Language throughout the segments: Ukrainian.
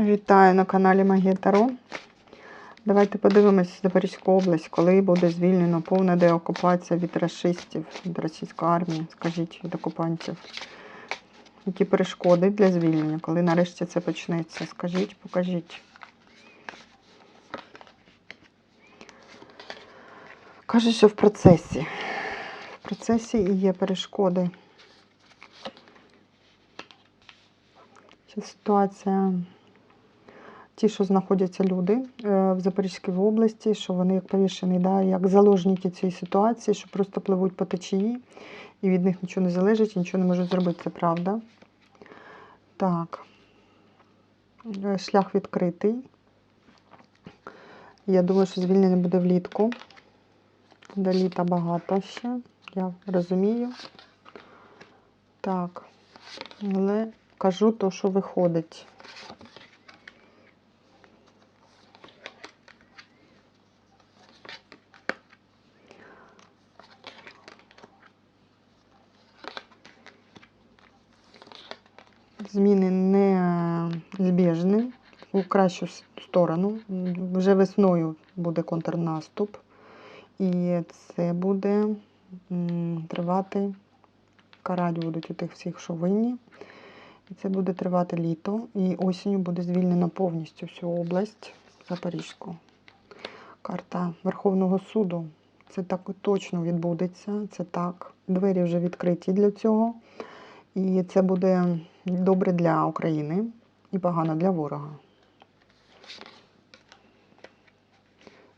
Вітаю на каналі Магія Таро. Давайте подивимось Запорізьку область, коли буде звільнено повна деокупація від расистів, від російської армії, скажіть, від окупантів. Які перешкоди для звільнення, коли нарешті це почнеться? Скажіть, покажіть. Каже, що в процесі. В процесі і є перешкоди. Ця ситуація. Ті, що знаходяться люди е, в Запорізькій області, що вони як повішені, да, як заложники цієї ситуації, що просто пливуть по течії, і від них нічого не залежить, і нічого не можуть зробити, це правда. Так. Е, Шлях відкритий. Я думаю, що звільнення буде влітку. До літа багато ще, я розумію. Так. Але кажу то, що виходить. Зміни неізбіжні у кращу сторону. Вже весною буде контрнаступ, і це буде тривати. Карать будуть у тих всіх, що винні. І це буде тривати літо. І осінню буде звільнено повністю всю область Запорізьку. Карта Верховного суду. Це так точно відбудеться. Це так. Двері вже відкриті для цього. І це буде добре для України і погано для ворога.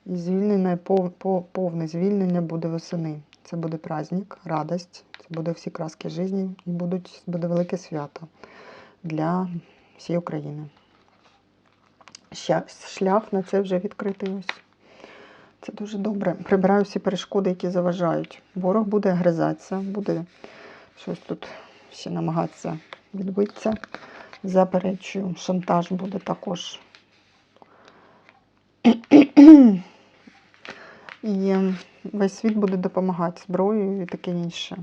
І звільнення, пов- пов- повне звільнення буде восени. Це буде праздник, радость, це буде всі краски житті і будуть, буде велике свято для всієї України. Шлях на це вже відкритий ось. Це дуже добре. Прибираю всі перешкоди, які заважають. Ворог буде гризатися, буде щось тут ще намагатися відбитися. Заперечую, шантаж буде також. І весь світ буде допомагати зброєю і таке інше.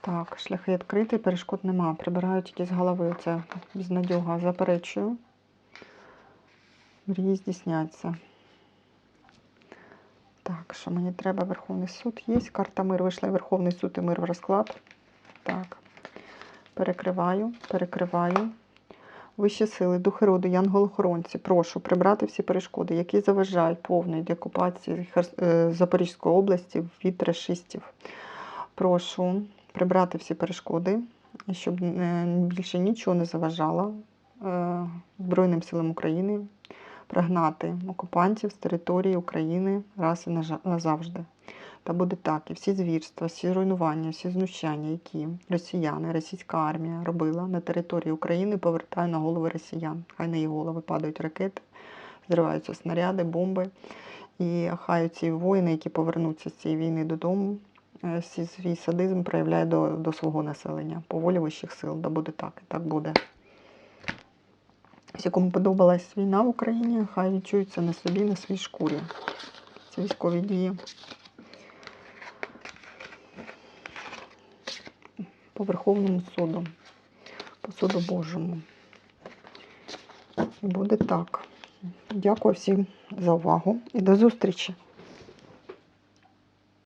Так, шляхи відкриті, перешкод нема. Прибираю тільки з голови. Це безнадьога. Заперечую. Мрії здійсняться. Так, що мені треба? Верховний суд є. Карта мир вийшла Верховний суд і мир в розклад. Так. Перекриваю, перекриваю. Вищі сили, духи роду, янголохоронці, прошу прибрати всі перешкоди, які заважають повної деокупації е, Запорізької області від расистів. Прошу прибрати всі перешкоди, щоб е, більше нічого не заважало е, Збройним силам України прогнати окупантів з території України раз і назавжди. Та буде так, і всі звірства, всі руйнування, всі знущання, які росіяни, російська армія робила на території України, повертає на голови росіян. Хай на їх голови падають ракети, зриваються снаряди, бомби. І хай ці воїни, які повернуться з цієї війни додому, е, свій садизм проявляє до, до свого населення по вищих сил. Да буде так, і так буде. Всі, кому подобалась війна в Україні, хай відчуються на собі, на своїй шкурі. Це військові дії. По Верховному суду, по суду Божому. Буде так. Дякую всім за увагу і до зустрічі!